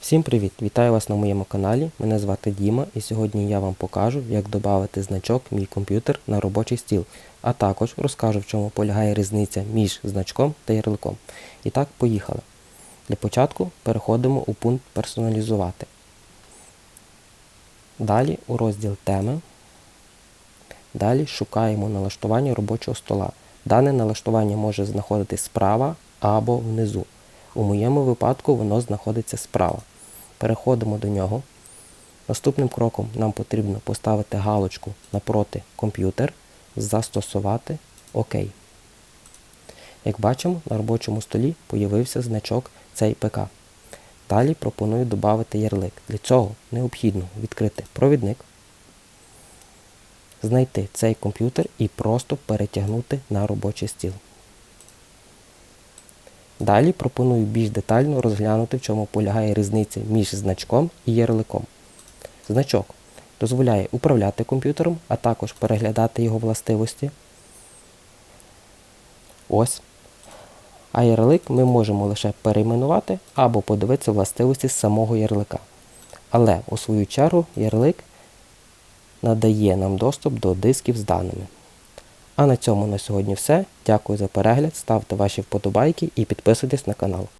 Всім привіт! Вітаю вас на моєму каналі. Мене звати Діма і сьогодні я вам покажу, як додати значок Мій комп'ютер на робочий стіл, а також розкажу, в чому полягає різниця між значком та ярликом. І так, поїхали. Для початку переходимо у пункт Персоналізувати. Далі у розділ Теми. Далі шукаємо налаштування робочого стола. Дане налаштування може знаходитись справа або внизу. У моєму випадку воно знаходиться справа. Переходимо до нього. Наступним кроком нам потрібно поставити галочку напроти комп'ютер, застосувати ОК. Як бачимо, на робочому столі появився значок цей ПК. Далі пропоную додати ярлик. Для цього необхідно відкрити провідник, знайти цей комп'ютер і просто перетягнути на робочий стіл. Далі пропоную більш детально розглянути, в чому полягає різниця між значком і ярликом. Значок дозволяє управляти комп'ютером, а також переглядати його властивості. Ось. А ярлик ми можемо лише перейменувати або подивитися властивості самого ярлика. Але, у свою чергу, ярлик надає нам доступ до дисків з даними. А на цьому на сьогодні все. Дякую за перегляд, ставте ваші вподобайки і підписуйтесь на канал.